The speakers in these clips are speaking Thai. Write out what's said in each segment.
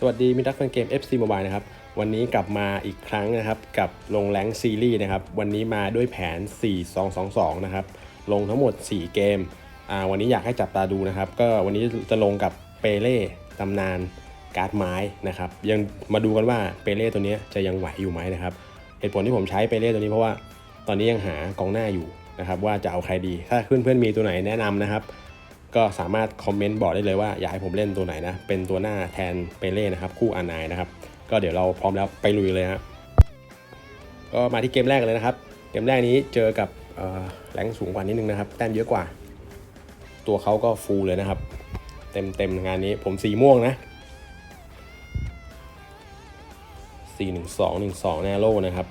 สวัสดีมิตรรักแฟนเกม FC Mobile นะครับ วันนี้กลับมาอีกครั้งนะครับ กับลงแรงซีรีส์นะครับ วันนี้มาด้วยแผน 4-2-2-2 นะครับ ลงทั้งหมด 4 เกม อ่า วันนี้อยากให้จับตาดูนะครับ ก็วันนี้จะลงกับเปเล่ตำนานการ์ดไม้นะครับ ยังมาดูกันว่าเปเล่ตัวนี้จะยังไหวอยู่ไหมนะครับ เหตุผลที่ผมใช้เปเล่ตัวนี้เพราะว่าตอนนี้ยังหากองหน้าอยู่นะครับ ว่าจะเอาใครดี ถ้าเพื่อนๆมีตัวไหนแนะนำนะครับ ก็สามารถคอมเมนต์บอกได้เลยว่าอยากให้ผมเล่นตัวไหนนะ เป็นตัวหน้าแทนเปเล่นะครับ คู่อานายนะครับ ก็เดี๋ยวเราพร้อมแล้วไปลุยเลยฮะก็มาที่เกมแรกเลยนะครับ เกมแรกนี้เจอกับแรงสูงกว่านิดนึงนะครับ แต้มเยอะกว่า ตัวเขาก็ฟูลเลยนะครับ เต็มเต็มงานนี้ผมสีม่วงนะ4 1 2 1 2แนโร่นะครับ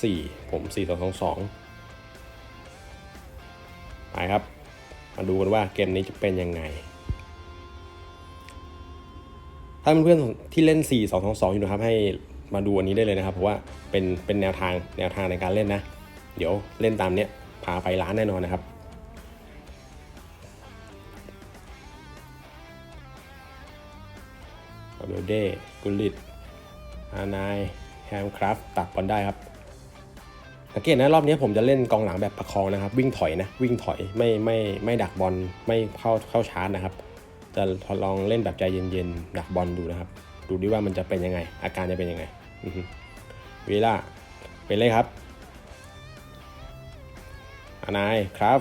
104 ผม 4 2 2 2ไปครับ มาดูกันว่าเกมนี้จะเป็นยังไง ถ้าเพื่อนๆที่เล่น 4 2 2 2 อยู่นะครับให้มาดูอันนี้ได้เลยนะครับ เพราะว่าเป็นเป็นแนวทางแนวทางในการเล่นนะ เดี๋ยวเล่นตามเนี้ยพาไปร้านแน่นอนนะครับเบลเดกุลิตอานายแฮมคราฟตัดบอลได้ครับ สังเกตนะรอบนี้ผมจะเล่นกองหลังแบบประคองนะครับ วิ่งถอยนะวิ่งถอยไม่ไม่ไม่ดักบอลไม่เข้าเข้าชาร์จนะครับ จะทดลองเล่นแบบใจเย็นๆดักบอลดูนะครับ ดูดิว่ามันจะเป็นยังไง อาการจะเป็นยังไงอือฮึเวล่าเป็นเลยครับอานายครับ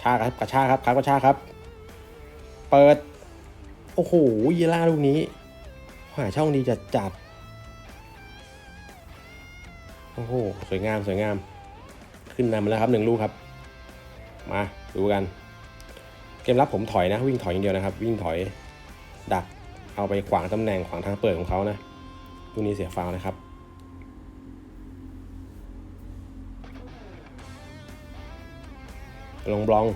ชาครับกระชาครับครับกระชาครับ เปิด โอ้โหเยล่าลูกนี้หาช่องดีจัดจัด อ้โห สวยงามสวยงาม ขึ้นนำมาแล้วครับหนึ่งลูกครับ มาดูกัน เกมรับผมถอยนะ วิ่งถอยอย่างเดียวนะครับ วิ่งถอยดักเอาไปขวางตำแหน่งขวางทางเปิดของเขานะลูกนี้เสียฟาวนะครับลงบลอง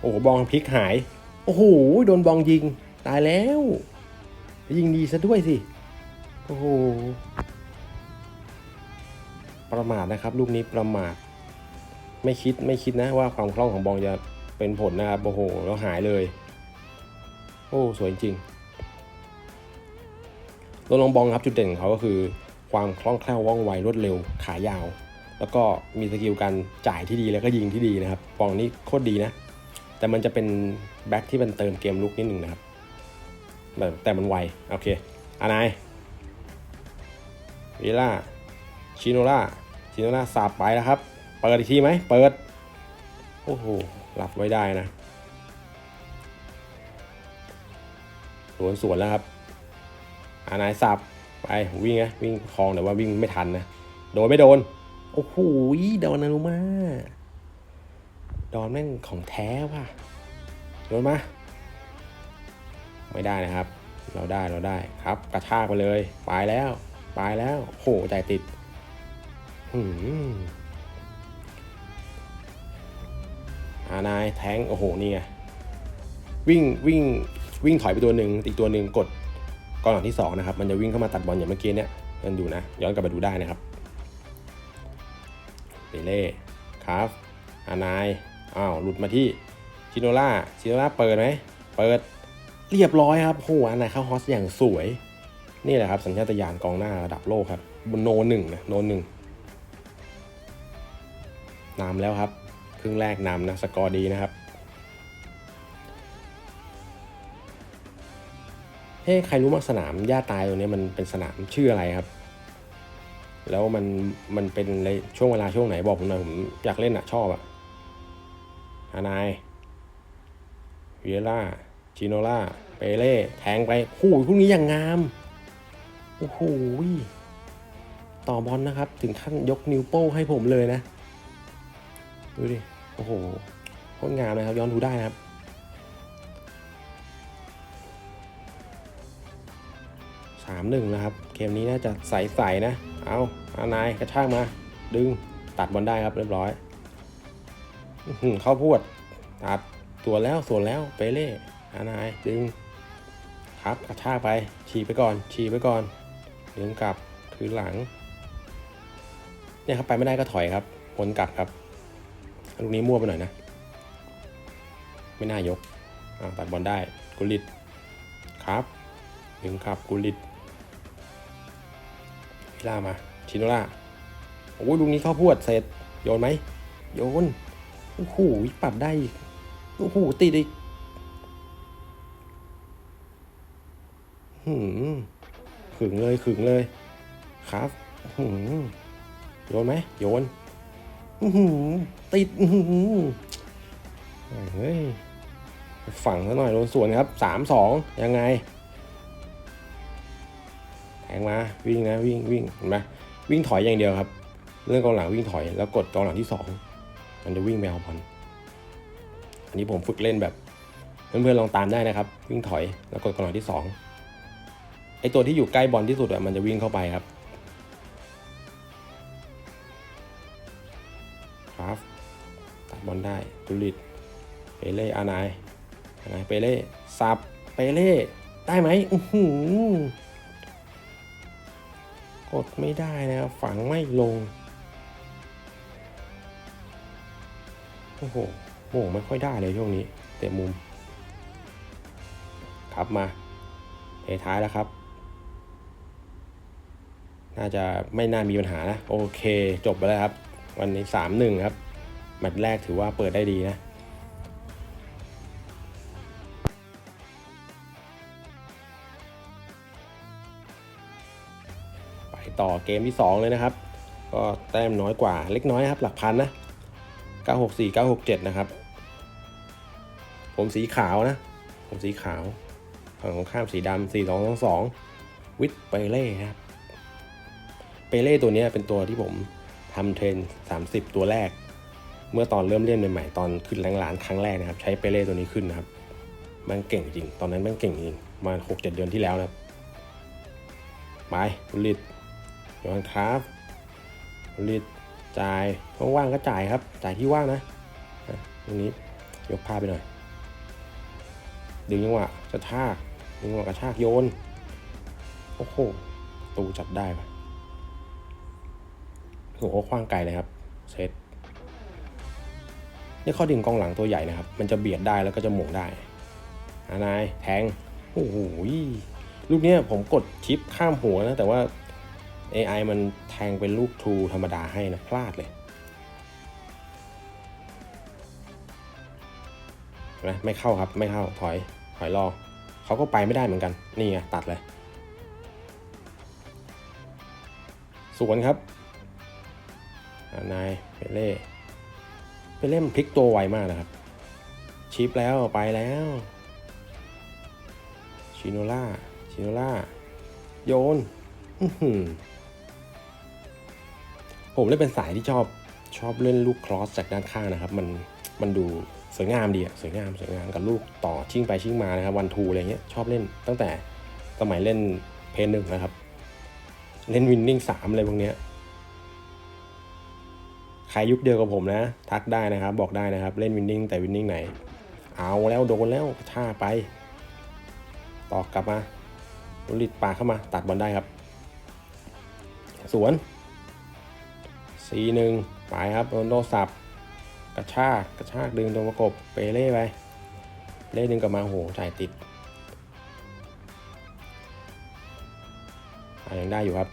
โอ้โห บองพลิกหาย โอ้โห โดนบองยิง ตายแล้ว ยิงดีซะด้วยสิ โอ้โห ประมาทนะครับลูกนี้ประมาท ไม่คิดไม่คิดนะว่าความคล่องของบองจะเป็นผลนะครับโอ้โหแล้วหายเลย โอ้สวยจริงตัวลงบองครับจุดเด่นของเขาก็คือ ความคล่องแคล่วว่องไวรวดเร็วขายาว แล้วก็มีสกิลการจ่ายที่ดีแล้วก็ยิงที่ดีนะครับบองนี่โคตรดีนะ แต่มันจะเป็นแบ็คที่มันเติมเกมลุกนิดหนึ่งนะครับแบบแต่มันไวโอเคอานายวิล่าชิโนล่า ชิโนล่าสับไปแล้วครับ เปิดอีกทีไหมเปิด โอ้โหรับไว้ได้นะสวนสวนแล้วครับอานายสับไปวิ่งไงวิ่งคลองแต่ว่าวิ่งไม่ทันนะโดนไม่โดน โอ้โหโดนนารุมาโดนแม่งของแท้ว่ะโดนมาไม่ได้นะครับ เราได้เราได้ครับ กระชากไปเลย ไปแล้ว ไปแล้วโหใจติด หืมอานายแทง โอ้โห นี่ไง วิ่งวิ่งวิ่งถอยไปตัวหนึ่งอีกตัวหนึ่งกดกองหลังที่สองนะครับ มันจะวิ่งเข้ามาตัดบอลอย่างเมื่อกี้เนี่ยมันดูนะ ย้อนกลับไปดูได้นะครับเปเล่ครับอานาย อ้าว หลุดมาที่ชิโนล่าชิโนล่าเปิดไหม เปิด เรียบร้อยครับโหอันไหนเข้าฮอสอย่างสวย นี่แหละครับ สัญชาตญาณกองหน้าระดับโลกครับบนโนหนึ่งนะ โนหนึ่ง นำแล้วครับ ครึ่งแรกนำนะสกอร์ดีนะครับเฮ้ใครรู้มัสนามหญ้าตายตัวนี้มันเป็นสนามชื่ออะไรครับ แล้วมันมันเป็นในช่วงเวลาช่วงไหนบอกผมหน่อยผมอยากเล่นอะชอบอะฮานายเวียร่าชิโนล่าเปเล่แทงไปโอ้โหพวกนี้อย่างงามโอ้โหต่อบอลนะครับ ถึงขั้นยกนิ้วโป้งให้ผมเลยนะ ดูดิ โอ้โหโคตรงามเลยครับ ย้อนดูได้นะครับ สามหนึ่งนะครับ เกมนี้น่าจะใสๆนะ เอาอานายกระชากมา ดึง ตัดบอลได้ครับเรียบร้อยเข้าพวด ตัดตัวแล้วส่วนแล้ว เปเล่อานาย ดึง ครับกระชากไป ฉีไปก่อน ฉีไปก่อนดึงกลับ ถือหลัง เนี่ยครับ ไปไม่ได้ก็ถอยครับวนกลับครับ ลูกนี้มั่วไปหน่อยนะ ไม่น่ายกตัดบอลได้กุลิตครับดึงครับกุลิตพิล่ามาชิโนล่าโอ้ยลูกนี้เข้าพวดเสร็จโยนไหมโยนโอ้โหปรับได้อีกโอ้โหติดอีกหืมขึงเลยขึงเลย ครับหืมโยนไหมโยน ติดเฮ้ยฝั่งซะหน่อยโดนสวนครับสามสองยังไงแทงมาวิ่งนะวิ่งวิ่งเห็นไหมวิ่งถอยอย่างเดียวครับ เรื่องกองหลังวิ่งถอยแล้วกดกองหลังที่สองมันจะวิ่งไปเอาบอลอันนี้ผมฝึกเล่นแบบเพื่อนๆลองตามได้นะครับ วิ่งถอยแล้วกดกองหลังที่สองไอตัวที่อยู่ใกล้บอลที่สุดอะมันจะวิ่งเข้าไปครับ บอลได้ตุลิตเปเล่อานายอานายเปเล่สับเปเล่ได้ไหมอือหือกดไม่ได้นะครับ ฝังไม่ลง โอ้โหโม่งไม่ค่อยได้เลยช่วงนี้ เตะมุม ครับมาเทท้ายแล้วครับ น่าจะไม่น่ามีปัญหานะ โอเค จบไปแล้วครับ วันนี้สามหนึ่งครับ แมตช์แรกถือว่าเปิดได้ดีนะไปต่อเกมที่ 2 เลยนะครับ ก็แต้มน้อยกว่าเล็กน้อยครับ หลักพันนะ 964 967 นะครับ ผมสีขาวนะ ผมสีขาวฝั่งของข้ามสีดำ4 2 2 2 วิทเปเล่ครับ เปเล่ตัวนี้เป็นตัวที่ผมทำเทรน 30 ตัวแรก เมื่อตอนเริ่มเล่นใหม่ๆตอนขึ้นแรงล้านครั้งแรกนะครับ ใช้เปเล่ตัวนี้ขึ้นนะครับมันเก่งจริง ตอนนั้นมันเก่งจริงมาหกเจ็ดเดือนที่แล้วนะครับไปลิตยอนครับลิตจ่ายว่างๆก็จ่ายครับ จ่ายที่ว่างนะตรงนี้ยกผ้าไปหน่อยดึงจังหวะกระชากดึงจังหวะกระชากโยนโอ้โหตูจับได้ปะโอ้โหคว้างไกลเลยครับเซต นี่ข้อดีของกองหลังตัวใหญ่นะครับ มันจะเบียดได้แล้วก็จะหม่งได้อานายแทง โอ้โหลูกเนี้ยผมกดชิปข้ามหัวนะ แต่ว่า AI มันแทงเป็นลูกทูธรรมดาให้นะ พลาดเลยเห็นไหมไม่เข้าครับไม่เข้าถอยถอยรอเขาก็ไปไม่ได้เหมือนกัน นี่ไงตัดเลย สวนครับอานายเปเล่ เปเล่มนพลิกตัวไวมากนะครับ ชิปแล้วไปแล้วชิโนล่าชิโนล่าโยนผมเล่นเป็นสายที่ชอบชอบเล่นลูกครอสจากด้านข้างนะครับ มันมันดูสวยงามดีอะสวยงามสวยงามกับลูกต่อชิ่งไปชิ่งมานะครับวันทูอะไรเงี้ยชอบเล่นตั้งแต่สมัยเล่นเพนหนึ่งนะครับ เล่นวินนิ่งสามอะไรพวกเนี้ย ใครยุคเดียวกับผมนะ ทักได้นะครับ บอกได้นะครับ เล่นวินนิ่งแต่วินนิ่งไหน เอาแล้วโดนแล้วท่าไป ตอกกลับมาลุลิตปาเข้ามา ตัดบอลได้ครับ สวน C1 ไปครับโรนโดสับกระชากกระชากดึงตรงประกบเปเล่ไปเล่ดึงกลับมาโหจ่ายติดยังได้อยู่ครับ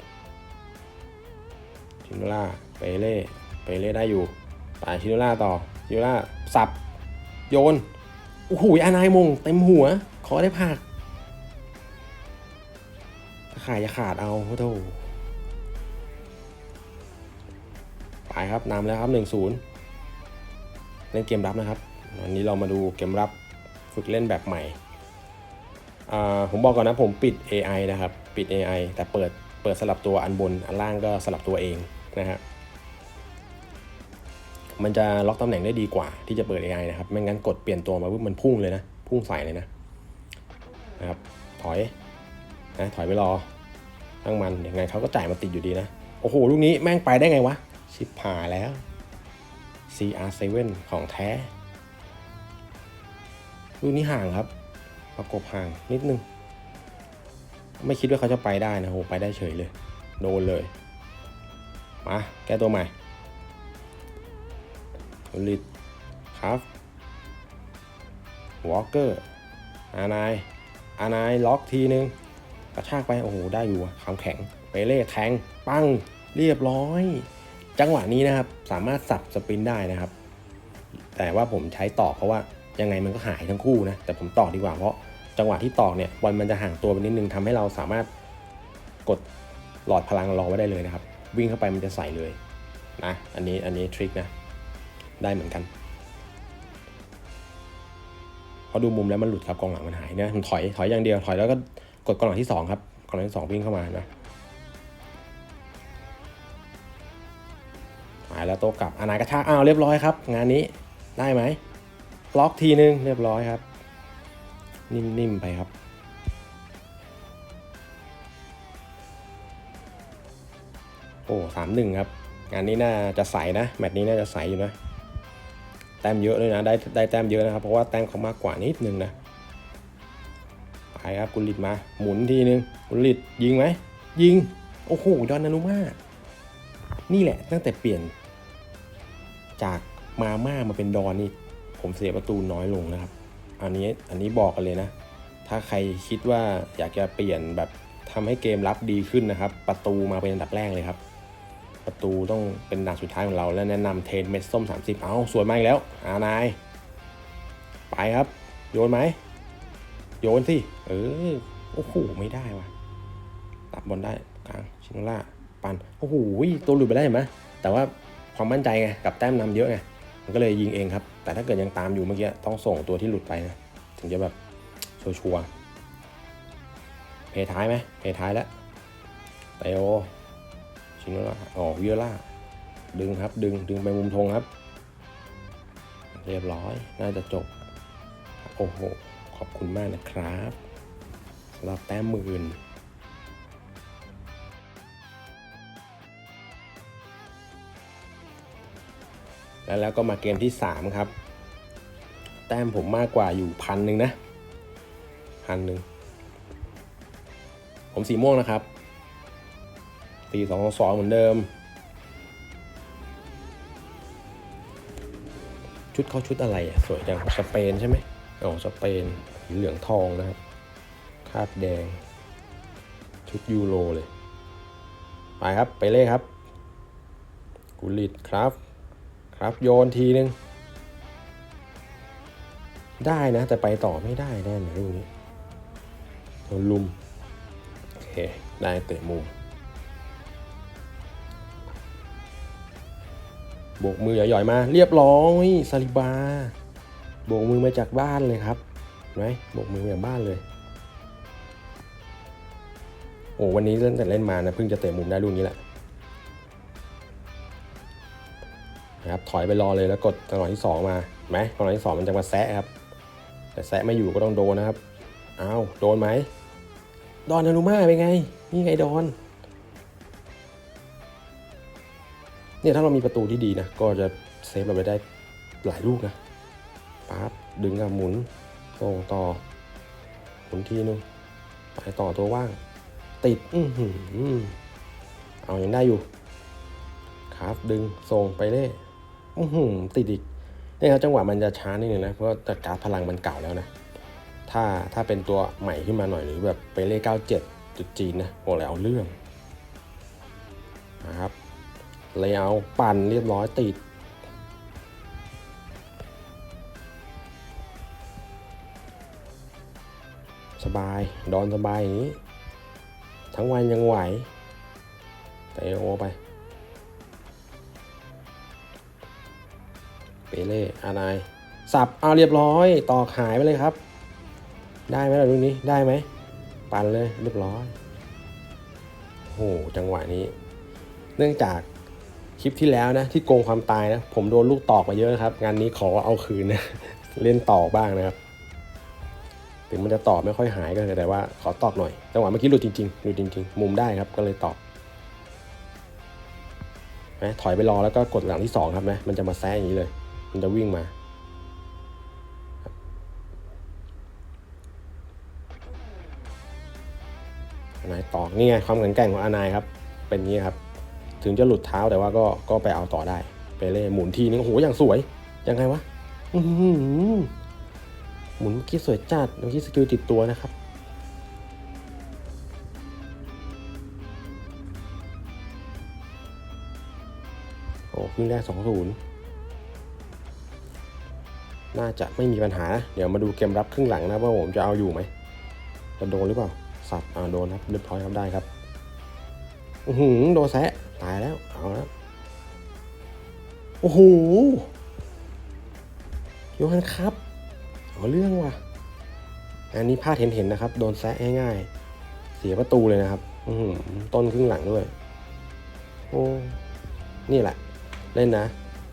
ชิโนล่าเปเล่ เปเล่ได้อยู่ไปชิโนล่าต่อชิโนล่าสับ โยนโอ้โหอานายมง เต็มหัว ขอได้ผักถ้าขายจะขาดเอาโอ้โหไปครับนำแล้วครับหนึ่งศูนย์เล่นเกมรับนะครับวันนี้เรามาดูเกมรับฝึกเล่นแบบใหม่อ่าผมบอกก่อนนะผมปิด AI นะครับ ปิด AI แต่เปิดเปิดสลับตัวอันบน อันล่างก็สลับตัวเองนะฮะ มันจะล็อกตำแหน่งได้ดีกว่าที่จะเปิด AI นะครับ ไม่งั้นกดเปลี่ยนตัวมาปุ๊บมันพุ่งเลยนะ พุ่งใส่เลยนะนะครับ ถอยนะถอยไปรอตั้งมันยังไงเขาก็จ่ายมาติดอยู่ดีนะ โอ้โห ลูกนี้แม่งไปได้ไงวะ ชิปหายแล้ว CR7 ของแท้ ลูกนี้ห่างครับ ประกบห่างนิดนึง ไม่คิดว่าเขาจะไปได้นะโหไปได้เฉยเลย โดนเลย มา แก้ตัวใหม่ ลิดครับวอลเกอร์อานายอานายล็อกทีนึงไประชากไป โอ้โห ได้อยู่อะขามแข็งเปเล่แทง ปัง เรียบร้อย จังหวะนี้นะครับ สามารถสับสปรินได้นะครับ แต่ว่าผมใช้ตอกเพราะว่ายังไงมันก็หายทั้งคู่นะ แต่ผมตอกดีกว่าเพราะจังหวะที่ตอกเนี่ยบอลมันจะห่างตัวไปนิดนึงทำให้เราสามารถกดหลอดพลังรอไว้ได้เลยนะครับ วิ่งเข้าไปมันจะใส่เลยนะ อันนี้อันนี้ทริคนะ ได้เหมือนกันพอดูมุมแล้วมันหลุดครับกองหลังมันหายนะผมถอยถอยอย่างเดียวถอยแล้วก็กดกองหลังที่สองครับกองหลังที่สองวิ่งเข้ามานะหายแล้วโตกลับอานากระชากอ้าวเรียบร้อยครับ งานนี้ได้ไหมล็อกทีนึงเรียบร้อยครับ นิ่มๆไปครับโอ้สามหนึ่งครับ งานนี้น่าจะใสนะ แมตช์นี้น่าจะใสอยู่นะ แต้มเยอะเลยนะ ได้ได้แต้มเยอะนะครับ เพราะว่าแต้มเขามากกว่านิดนึงนะไปครับกุลิตมา หมุนทีนึงกุลิตยิงไหมยิง โอ้โหดอนนานุมา นี่แหละ ตั้งแต่เปลี่ยน จากมาม่ามาเป็นดอนนี่ ผมเสียประตูน้อยลงนะครับ อันนี้อันนี้บอกกันเลยนะ ถ้าใครคิดว่าอยากจะเปลี่ยนแบบทำให้เกมรับดีขึ้นนะครับ ประตูมาเป็นอันดับแรกเลยครับ ประตูต้องเป็นด่านสุดท้ายของเรา และแนะนำเทนเม็ดส้ม 30 เอาสวยมากแล้วอานาย ไปครับ โยนไหม โยนสิ เออ โอ้โห ไม่ได้ว่ะ ตับบอลได้กลางชิโนล่าปันโอ้โหตัวหลุดไปได้เห็นไหมแต่ว่าความมั่นใจไงกับแต้มนำเยอะไงมันก็เลยยิงเองครับ แต่ถ้าเกิดยังตามอยู่เมื่อกี้ต้องส่งตัวที่หลุดไปนะถึงจะแบบชัวร์เพท้ายไหมเพท้ายแล้วเตโอ ชิโนล่าอ๋อวิโอล่า ดึงครับ ดึง ดึงไปมุมธงครับ เรียบร้อย น่าจะจบ โอ้โห ขอบคุณมากนะครับสำหรับแต้มหมื่นแล้วแล้วก็มาเกมที่ 3 ครับ แต้มผมมากกว่าอยู่พันหนึ่งนะพันหนึ่งผมสีม่วงนะครับ ตีสองสองเหมือนเดิม ชุดเขาชุดอะไรอะ สวยจัง สเปนใช่ไหมอ๋อสเปนสีเหลืองทองนะครับคาดแดง ชุดยูโรเลย ไปครับ ไปเลยครับ กุลิตครับ ครับโยนทีนึง ได้นะ แต่ไปต่อไม่ได้แน่เลยลูกนี้โดนลุม โอเค ได้เตะมุม โบกมือหย่อยๆมา เรียบร้อยซาลิบา โบกมือมาจากบ้านเลยครับเห็นไหมโบกมือมาจากบ้านเลย โอ้วันนี้เล่นแต่เล่นมานะเพิ่งจะเตะมุมได้ลูกนี้แหละนะครับถอยไปรอเลยแล้วกดจังหวะที่ 2 มาไหมจังหวะที่ 2 มันจะมาแซะครับ แต่แซะไม่อยู่ก็ต้องโดนนะครับอ้าวโดนไหมดอนนารุมาเป็นไง นี่ไงดอน เนี่ยถ้าเรามีประตูที่ดีนะ ก็จะเซฟเราไปได้หลายลูกนะปั๊บดึงกับหมุนส่งต่อ หมุนทีนึงไปต่อตัวว่าง ติด อือหือเอายังได้อยู่ครับดึงส่งไปเรื่อยอือหือติดอีกนี่ครับจังหวะมันจะช้านิดนึงนะ เพราะแต่การพลังมันเก่าแล้วนะ ถ้าถ้าเป็นตัวใหม่ขึ้นมาหน่อยหรือแบบไปเล่97จุดจีนนะโอ้แล้วเอาเรื่องนะครับ เลยเอาปั่นเรียบร้อยติด สบาย ดอนสบายอย่างนี้ ทั้งวันยังไหวเตะโอไป เปเล่อานายสับเอาเรียบร้อย ต่อขายไปเลยครับ ได้ไหมล่ะรุ่นนี้ได้ไหม ปั่นเลยเรียบร้อยโอ้โหจังหวะนี้ เนื่องจาก คลิปที่แล้วนะที่โกงความตายนะผมโดนลูกตอกมาเยอะนะครับ งานนี้ขอเอาคืนนะเล่นต่อบ้างนะครับ ถึงมันจะตอบไม่ค่อยหายก็เลยแต่ว่าขอตอบหน่อยจังหวะเมื่อกี้หลุดจริงๆหลุดจริงๆ มุมได้ครับก็เลยตอบนะถอยไปรอแล้วก็กดหลังที่สองครับนะมันจะมาแซะอย่างนี้เลย มันจะวิ่งมาอานายตอกนี่ไงความแข็งแกร่งของอานายครับ เป็นนี้ครับ ถึงจะหลุดเท้าแต่ว่าก็ก็ไปเอาต่อได้ไปเล่หมุนทีนึงโอ้โหอย่างสวย ยังไงวะหมุนเมื่อกี้สวยจัดเมื่อกี้สกิลติดตัวนะครับโอ้ขึ้นแรกสองศูนย์น่าจะไม่มีปัญหา เดี๋ยวมาดูเกมรับครึ่งหลังนะว่าผมจะเอาอยู่ไหมจะโดนหรือเปล่า สับอ่าโดนครับเรียบร้อยครับได้ครับ อือหือโดนแซะ ตายแล้ว เอาแล้ว โอ้โหโยฮันครับเอาเรื่องว่ะ อันนี้พลาดเห็นๆนะครับ โดนแซะง่ายๆ เสียประตูเลยนะครับ อืต้นครึ่งหลังด้วย โอ้ นี่แหละ เล่นนะ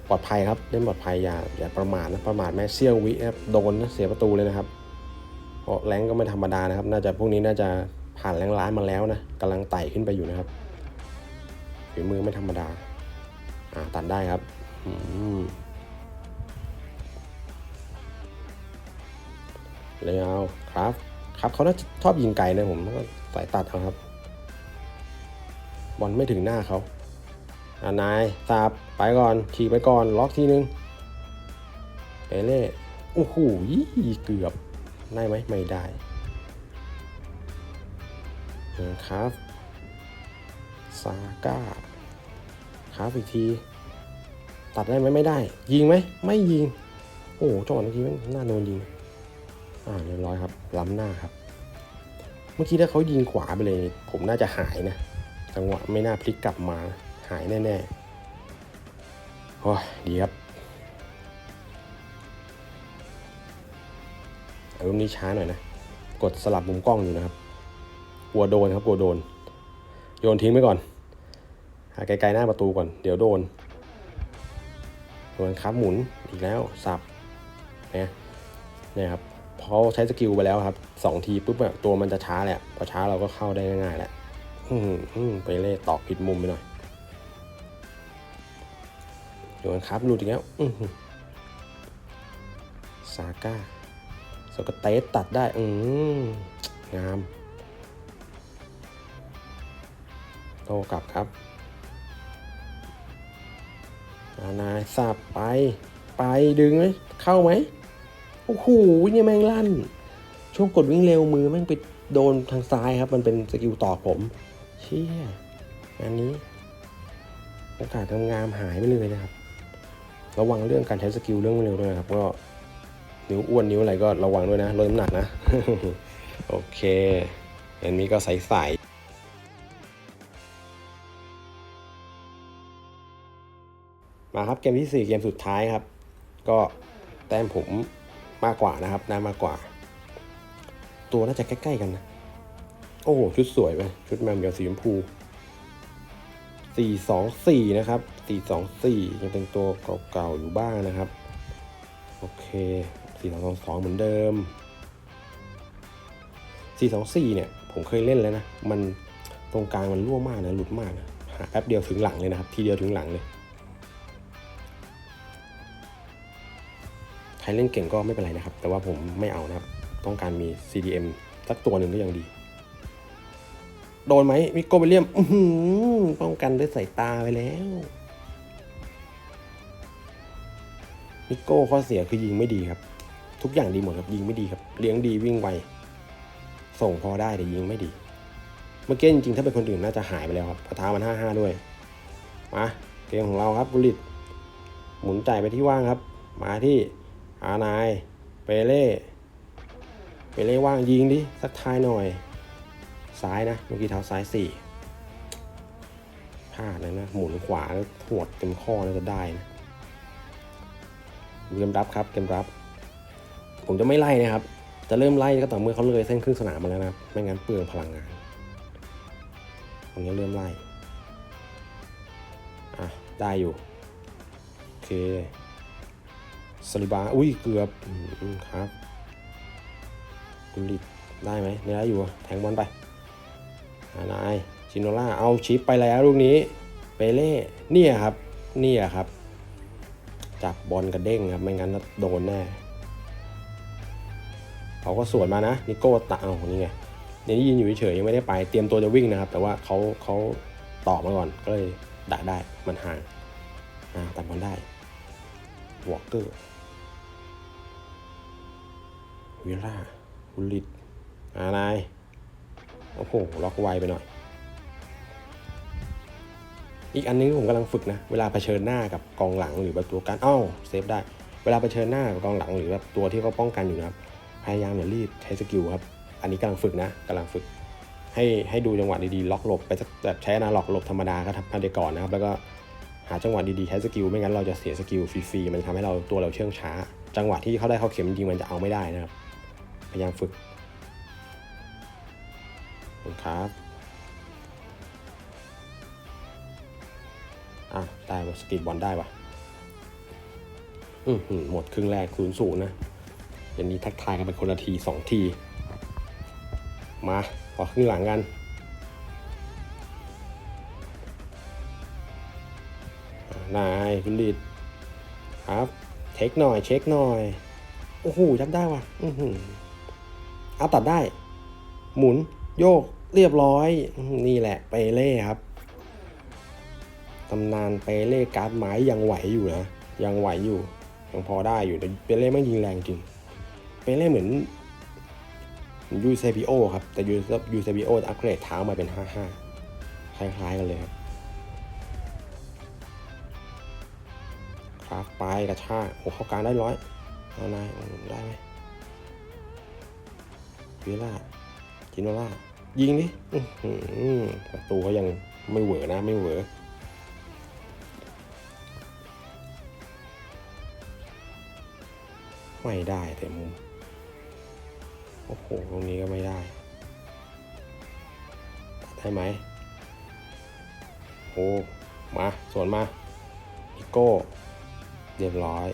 ปลอดภัยครับ เล่นปลอดภัยอย่าอย่าประมาทนะ ประมาทแม่เซี่ยววิครับโดนนะเสียประตูเลยนะครับเพราะแรงก็ไม่ธรรมดานะครับ น่าจะพวกนี้น่าจะผ่านแรงร้านมาแล้วนะกำลังไต่ขึ้นไปอยู่นะครับ ฝีมือไม่ธรรมดา อ่า ตัดได้ครับเลยเอาครับ ครับเขาน่าจะชอบยิงไกลนะผมก็สายตัดเอาครับ บอลไม่ถึงหน้าเขาอ่านายสาบไปก่อนฉีกไปก่อน ล็อกทีนึงเปเล่โอ้โหเกือบ ได้ไหมไม่ได้ครับ ซาก้าครับอีกที ตัดได้ไหมไม่ได้ ยิงไหมไม่ยิง โอ้โหจังหวะเมื่อกี้มันน่าโดนยิง อ่าเรียบร้อยครับ ล้ำหน้าครับ เมื่อกี้ถ้าเขายิงขวาไปเลย ผมน่าจะหายนะ จังหวะไม่น่าพลิกกลับมา หายแน่ๆโอ้ยดีครับอารมณ์นี้ช้าหน่อยนะ กดสลับมุมกล้องอยู่นะครับ กลัวโดนครับ กลัวโดน โยนทิ้งไปก่อน หาไกลๆหน้าประตูก่อน เดี๋ยวโดนโดนครับหมุนอีกแล้วสับนี่ยเนี่ยครับพอใช้สกิลไปแล้วครับสองทีปุ๊บอะตัวมันจะช้าแหละพอช้าเราก็เข้าได้ง่ายๆแหละอืมอืมไปเล่ตอกผิดมุมไปหน่อยโยนครับหลุดอีกแล้วอืซาก้าสกอตเตสตัดได้ อืมงาม โตกลับครับอานายสับไป ไปดึงไหมเข้าไหมโอ้โหเนี่ยแม่งลั่น ช่วงกดวิ่งเร็วมือแม่งไปโดนทางซ้ายครับ มันเป็นสกิลต่อผม เชี่ยอันนี้โอกาสทำงามหายไปเลยนะครับ ระวังเรื่องการใช้สกิลเรื่องเร็วด้วยนะครับ ก็นิ้วอ้วนนิ้วอะไรก็ระวังด้วยนะลดน้ำหนักนะ โอเคอันนี้ก็ใสๆ มาครับเกมที่4เกมสุดท้ายครับ ก็แต้มผมมากกว่านะครับได้มากกว่า ตัวน่าจะใกล้ๆกันนะ โอ้โหชุดสวยไปชุดแมวเหมียวสีชมพู424 นะครับ 424 ยังเป็นตัวเก่าๆอยู่บ้างนะครับ โอเค 4222 เหมือนเดิม 424 เนี่ย ผมเคยเล่นแล้วนะ มันตรงกลางมันรั่วมากนะ หลุดมากนะ หาแป๊บเดียวถึงหลังเลยนะครับ ทีเดียวถึงหลังเลย ครเล่นเก่งก็ไม่เป็นไรนะครับ แต่ว่าผมไม่เอานะครับ ต้องการมี CDM สักตัวหนึ่งก็ยังดี โดนไหมมิโกเบเลียมอื้อหือป้องกันด้วยสายตาไปแล้วมิโก้ข้อเสียคือยิงไม่ดีครับ ทุกอย่างดีหมดครับยิงไม่ดีครับ เลี้ยงดีวิ่งไว ส่งพอได้แต่ยิงไม่ดี เมื่อกี้จริงๆถ้าเป็นคนอื่นน่าจะหายไปแล้วครับประทามันห้าห้าด้วยมาเกมของเราครับบุริตหมุนจ่ายไปที่ว่างครับ มาที่ อานาย เปเล่เปเล่ว่างยิงดิ สักทายหน่อย ซ้ายนะเมื่อกี้เท้าซ้ายสี่พลาดเลยนะ หมุนขวาแล้วถวดเต็มข้อน่าจะได้นะเกมรับครับเกมรับ ผมจะไม่ไล่นะครับ จะเริ่มไล่ก็ต่อเมื่อเขาเลยเส้นครึ่งสนามมาแล้วนะไม่งั้นเปลืองพลังงานตรงนี้เริ่มไล่อะได้อยู่ โอเค สลิบา อุ้ย เกือบครับกุลิตได้ไหมได้อยู่ แทงบอลไปนายชินโนล่า เอาชิปไปแล้วลูกนี้ เปเล่เนี่ยครับ เนี่ยครับ จับบอลกระเด้งครับ ไม่งั้นโดนแน่เขาก็สวนมานะ นิโก้ตะเอานี่ไงนี่ยืนอยู่เฉยยังไม่ได้ไป เตรียมตัวจะวิ่งนะครับ แต่ว่าเขาเขาต่อมาก่อน ก็เลยดักได้ มันห่าง อ่าตัดบอลได้วอลเกอร์ วิลล่าบุลิตอานาย โอ้โห ล็อกไวไปหน่อย อีกอันนึงที่ผมกำลังฝึกนะ เวลาเผชิญหน้ากับกองหลังหรือแบบตัวการอ้าวเซฟได้ เวลาเผชิญหน้ากับกองหลังหรือแบบตัวที่เขาป้องกันอยู่นะครับ พยายามอย่ารีบใช้สกิลครับ อันนี้กำลังฝึกนะกำลังฝึก ให้ให้ดูจังหวะดีๆ ล็อกหลบไปแบบใช้นาล็อกหลบธรรมดาก็ทำไปก่อนนะครับ แล้วก็หาจังหวะดีๆใช้สกิลไม่งั้นเราจะเสียสกิลฟรีๆมันทำให้เราตัวเราเชื่องช้า จังหวะที่เขาได้เขาเข็มจริงมันจะเอาไม่ได้นะครับ พยายามฝึกขอบคุณครับอะได้ว่ะสกีดบอลได้ว่ะอือหือหมดครึ่งแรกศูนย์ศูนย์นะเดี๋ยวนี้ทักทายกันเป็นคนละทีสองที มาขอครึ่งหลังกันนายคุณลีดครับ เช็คหน่อย เช็คหน่อย โอ้โหจับได้ว่ะ อือหือ เอาตัดได้ หมุนโยกเรียบร้อย นี่แหละเปเล่ครับตำนานเปเล่การ์ดไม้ยังไหวอยู่นะยังไหวอยู่ยังพอได้อยู่แต่เปเล่ไม่ยิงแรงจริงเปเล่เหมือนยูเซบิโอครับ แต่ยูยูเซบิโออัปเกรดเท้ามาเป็น 55 คล้ายๆกันเลยครับครับไปกระชากโอ้เข้ากลางได้ร้อยเอานายได้ไหม วิล่าจิโนล่ายิงดิประตูเขายังไม่เหวอนะไม่เหวอไม่ได้แต่มุม โอ้โห ตรงนี้ก็ไม่ได้ ได้ไหมโอ้มาสวนมาอีโก้ เรียบร้อย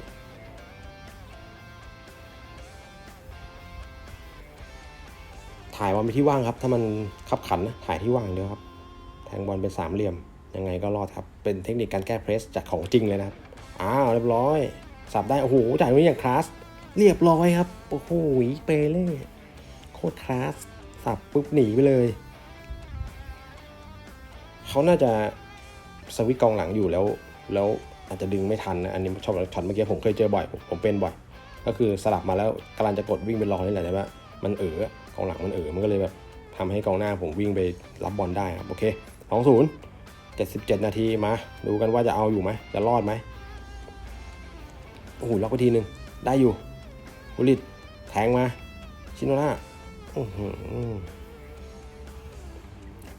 ถ่ายบอลไปที่ว่างครับ ถ้ามันขับขันนะถ่ายที่ว่างเดียวครับ แทงบอลเป็นสามเหลี่ยม ยังไงก็รอดครับ เป็นเทคนิคการแก้เพรสจากของจริงเลยนะครับ อ้าวเรียบร้อย สับได้ โอ้โหจ่ายไว้อย่างคลาส เรียบร้อยครับ โอ้โหเปเล่โคตรคลาส สับปุ๊บหนีไปเลย เขาน่าจะสวิตกองหลังอยู่แล้ว แล้วอาจจะดึงไม่ทันนะ อันนี้ช็อตช็อตเมื่อกี้ผมเคยเจอบ่อย ผมผมเป็นบ่อย ก็คือสลับมาแล้วกำลังจะกดวิ่งไปรอนี่แหละแต่ว่ามันเออ กองหลังมันเออมันก็เลยแบบทำให้กองหน้าผมวิ่งไปรับบอลได้ครับโอเคสองศูนย์เจ็ดสิบเจ็ดนาทีมา ดูกันว่าจะเอาอยู่ไหมจะรอดไหมโอ้โหล็อกไปทีหนึ่งได้อยู่บุริตแทงมาชิโนล่า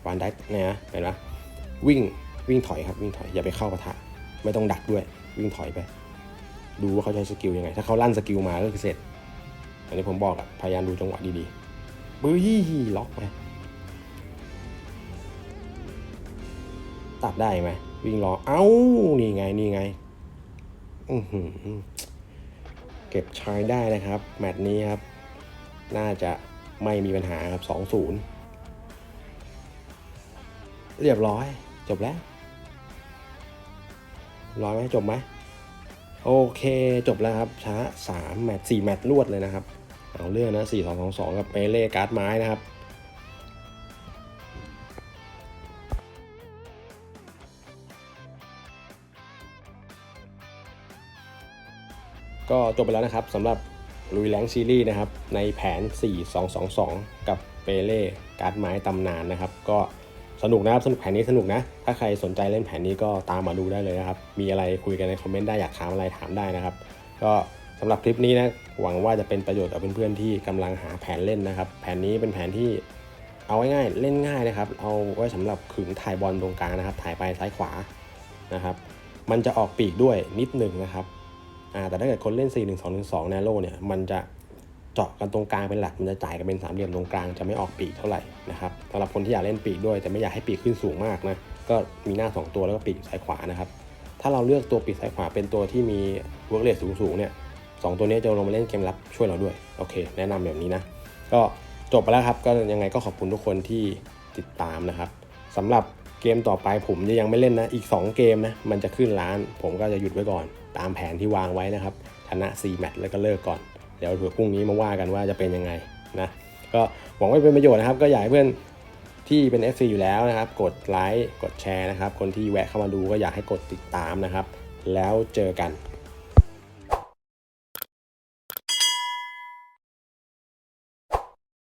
หวานได้เนี่ยนะเห็นไหมวิ่งวิ่งถอยครับวิ่งถอยอย่าไปเข้าปะทะไม่ต้องดักด้วย วิ่งถอยไป ดูว่าเขาใช้สกิลยังไง ถ้าเขาลั่นสกิลมาก็คือเสร็จอันนี้ผมบอกอะพยายามดูจังหวะดีๆ บื้อล็อกไปตัดได้ไหมวิ่งรอเอ้า นี่ไง นี่ไง อือหือ เก็บชายได้นะครับ แมตช์นี้ครับ น่าจะไม่มีปัญหาครับ2-0เรียบร้อย จบแล้ว ร้อยไหมจบไหม โอเค จบแล้วครับช้า3แมตช์4แมตช์รวดเลยนะครับ เอาเรื่องนะ4 2 2 2 กับเปเล่การ์ดไม้นะครับก็จบไปแล้วนะครับสำหรับลุยแรงซีรีส์นะครับ ในแผน 4-2-2-2 กับเปเล่การ์ดไม้ตำนานนะครับ ก็สนุกนะครับสนุกแผนนี้สนุกนะ ถ้าใครสนใจเล่นแผนนี้ก็ตามมาดูได้เลยนะครับ มีอะไรคุยกันในคอมเมนต์ได้อยากถามอะไรถามได้นะครับ ก็ำหรับคลิปนี้นะหวังว่าจะเป็นประโยชน์กับเพื่อนๆที่กำลังหาแผนเล่นนะครับ แผนนี้เป็นแผนที่เอาง่ายๆเล่นง่ายนะครับ เอาไว้สำหรับขึงถ่ายบอลตรงกลางนะครับ ถ่ายไปซ้ายขวานะครับ มันจะออกปีกด้วยนิดหนึ่งนะครับแต่ถ้าเกิดคนเล่น 4 1 2 1 2 n a r o เนี่ยมันจะเจาะกันตรงกลางเป็นหลัก มันจะจ่ายกันเป็นสามเหลี่ยมตรงกลางจะไม่ออกปีกเท่าไหร่นะครับสำหรับคนที่อยากเล่นปีกด้วย แต่ไม่อยากให้ปีกขึ้นสูงมากนะก็มีหน้า 2 ตัวแล้วก็ปีกซ้ายขวานะครับถ้าเราเลือกตัวปีกซ้ายขวาเป็นตัวที่มีเวิร์กเรทสูงๆเนี่ย สองตัวนี้จะลงมาเล่นเกมรับช่วยเราด้วย โอเค แนะนำแบบนี้นะ ก็จบไปแล้วครับ ก็ยังไงก็ขอบคุณทุกคนที่ติดตามนะครับสำหรับเกมต่อไปผมจะยังไม่เล่นนะ อีก 2 เกมนะ มันจะขึ้นร้าน ผมก็จะหยุดไว้ก่อน ตามแผนที่วางไว้นะครับ ชนะ 4 แมตช์แล้วก็เลิกก่อน เดี๋ยวเผื่อพรุ่งนี้มาว่ากันว่าจะเป็นยังไงนะ ก็หวังว่าเป็นประโยชน์นะครับ ก็อยากให้เพื่อนที่เป็น FC อยู่แล้วนะครับ กดไลค์ กดแชร์นะครับ คนที่แวะเข้ามาดูก็อยากให้กดติดตามนะครับ แล้วเจอกัน